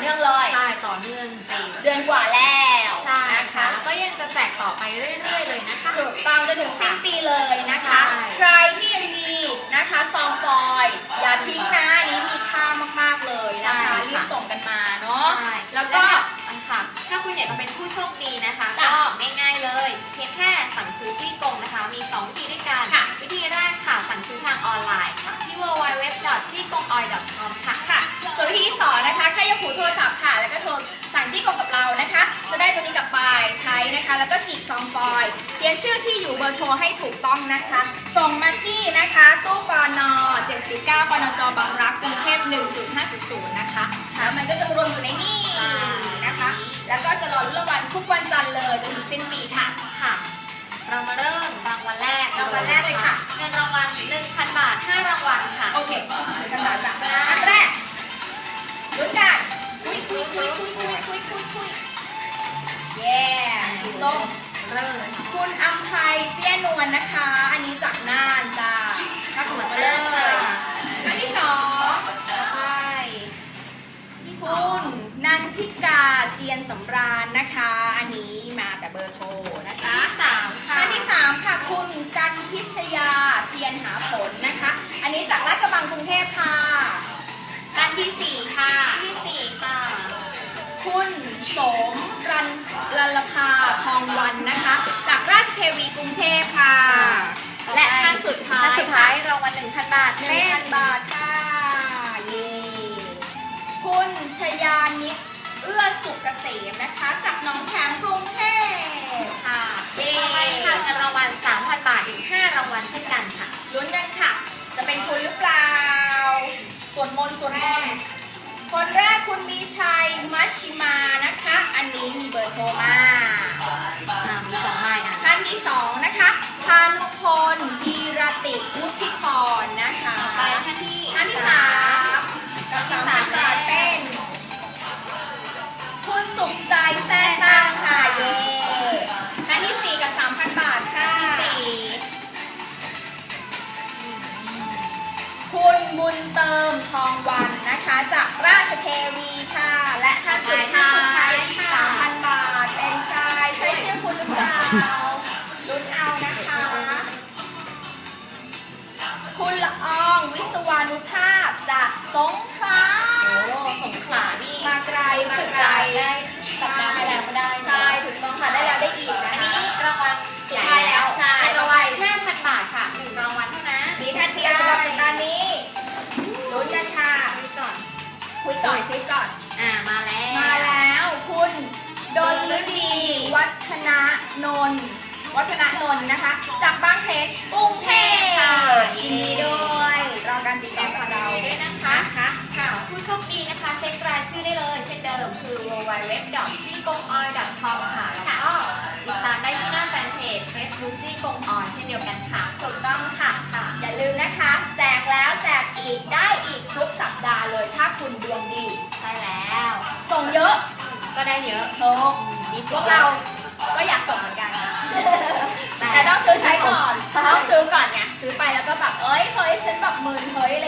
เนื่องเลย ใช่ต่อเนื่องจริงเดือนกว่าแล้วใช่นะค่ะคะ แล้วก็ยังจะแจกต่อไปเรื่อยๆเลยนะคะ ถูกต้องจนถึงสิ้นปีเลยนะคะ ใช่ ใครที่ยังมีนะคะซองฟอยล์อย่าทิ้งนะอันนี้มีค่ามากๆเลยนะคะรีบส่งกันมาเนาะ ใช่แล้วก็ อันค่ะ ถ้าคุณอยากจะเป็นผู้โชคดีนะคะ จ้ะก็ง่ายๆเลย เพียงแค่สั่งซื้อจี้กงนะคะ มี2วิธีด้วยกัน ค่ะ วิธีแรกค่ะ สั่งซื้อทางออนไลน์ค่ะที่ www.jigongoi.com ค่ะ ค่ะ ส่วนวิธีที่สอง แล้วก็ฉีกซองฟอยล์เขียนชื่อที่อยู่เบอร์โทรให้ถูกต้องนะคะ ส่งมาที่นะคะตู้ปน79ปนจบางรักกรุงเทพ10500นะคะ แล้วมันก็จะรวมอยู่ในนี่นะคะ แล้วก็จะรอรุ่นรางวัลทุกวันจันทร์เลยจนถึงสิ้นปีค่ะค่ะ เรามาเริ่มรางวัลแรกรางวัลแรกเลยค่ะเงินรางวัล1,000 บาท 5 รางวัลค่ะ โอเค เปี้ยนวลนะคะ อันนี้จากน่านจ้าถ้าคุณมาเลยอันที่สองใช่ที่สอคุงณนันทิกาเจียนสำราญนะคะ อันนี้มาแต่เบอร์โทรนะคะที่สามค่ะอันที่สามค่ะคุณกันพิชยาเพียรหาผลนะคะ อันนี้จากลาดกระบังกรุงเทพค่ะอันที่สี่ค่ะที่สี่ค่ะ คุณสมรันลัลภาทองวันนะคะ จากราชเทวีกรุงเทพค่ะและท่านสุดท้ายท่านสุดท้ายรางวัล1,000 บาทหนึ่งพันบาทค่ะเย้คุณชยานิดเอื้อสุกเกษมนะคะ จากหนองแขมกรุงเทพค่ะเย้ต่อไปค่ะเงินรางวัล3,000 บาทอีก 5 รางวัลเช่นกันค่ะ ลุ้นกันค่ะ จะเป็นคุณหรือเปล่าส่วนมนต์ส่วนมนต์คนแรกคุณมีชัยมัชชิมานะคะ อันนี้มีเบอร์โทรมาอ่า ใจแซ่ตั้งค่ะเย้ท่านที่สี่กับสามพันบาทค่ะสี่คุณบุญเติมทองวันนะคะจากราชเทวีค่ะ และท่านสุดท้ายสามพันบาทเป็นใครใช่ชื่อคุณหรือเปล่าลุ้นเอานะคะ คุณละอองวิศวานุภาพจากสงขลาโอ้สงขลานี่มาไกลมาสุดไกล ก่อนคุยก่อน อ่ามาแล้ว มาแล้วคุณดนฤดี วัฒนนนท์วัฒนนนท์นะคะ จากบางเพชรกรุงเทพค่ะยินดีด้วยรอการติดแสต่ดองคกัวาบมเรายินดีด้วยนะคะนะคะค่ะผู้โชคดีนะคะ เช็ครายชื่อได้เลยเช่นเดิมคือ www.jigongoi.com ค่ะแล้วก็ติดตามได้ที่หน้าแฟนเพจ Facebook จีกงออยเช่นเดียวกันค่ะถูกต้องค่ะค่ะ อย่าลืมนะคะแจกแล้วแจ ก็ได้เยอะโอ้มีพสิวทกธิ์เราก็อยากส่งเหมือนกันแต่แต่ต้องซื้อใช้ก่อนใช่ต้องซื้อก่อนไงซื้อไปแล้วก็แบบเอ้ยเฮ้ยฉันแบบมึนเฮ้ยอะไร